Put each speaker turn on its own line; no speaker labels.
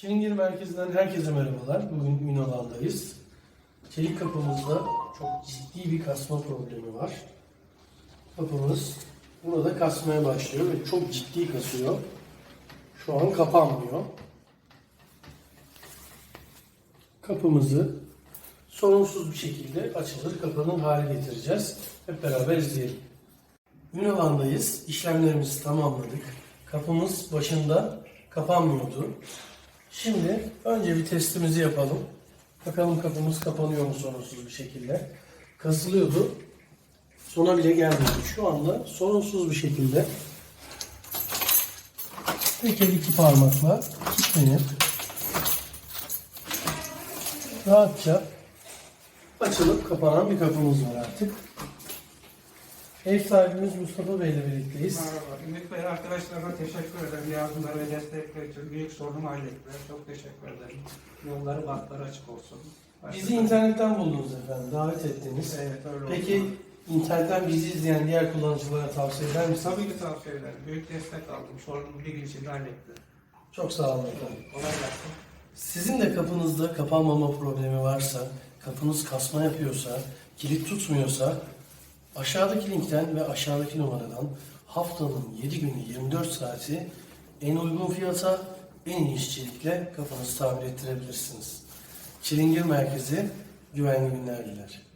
Çilingir Merkezi'nden herkese merhabalar. Bugün Ünal'dayız. Çelik kapımızda çok ciddi bir kasma problemi var. Kapımız burada kasmaya başlıyor ve çok ciddi kasıyor. Şu an kapanmıyor. Kapımızı sorunsuz bir şekilde açılır kapanır hale getireceğiz. Hep beraber izleyelim. Ünal'dayız. İşlemlerimizi tamamladık. Kapımız başında kapanmıyordu. Şimdi önce bir testimizi yapalım. Bakalım kapımız kapanıyor mu sorunsuz bir şekilde. Kasılıyordu. Sona bile gelmedi. Şu anda sorunsuz bir şekilde tek el iki parmakla kilitlenip rahatça açılıp kapanan bir kapımız var artık. Ev sahibimiz Mustafa Bey ile birlikteyiz.
Merhaba. Ümit Bey arkadaşlarına teşekkür ederim. Yardımları ve destekleri için büyük sorunumu hallettiler. Çok teşekkür ederim. Yolları bahtları açık olsun.
Bizi internetten buldunuz efendim. Davet ettiniz.
Evet öyle oldu.
Peki internetten bizi izleyen diğer kullanıcılara tavsiye eder misiniz?
Tabii ki tavsiye ederim. Büyük destek aldım. Sorunumu bir gün içinde hallettiler.
Çok sağ olun efendim.
Kolay gelsin.
Sizin de kapınızda kapanmama problemi varsa, kapınız kasma yapıyorsa, kilit tutmuyorsa aşağıdaki linkten ve aşağıdaki numaradan haftanın 7 günü 24 saati en uygun fiyata en iyi işçilikle kapınızı tamir ettirebilirsiniz. Çilingir Merkezi güvenli günler diler.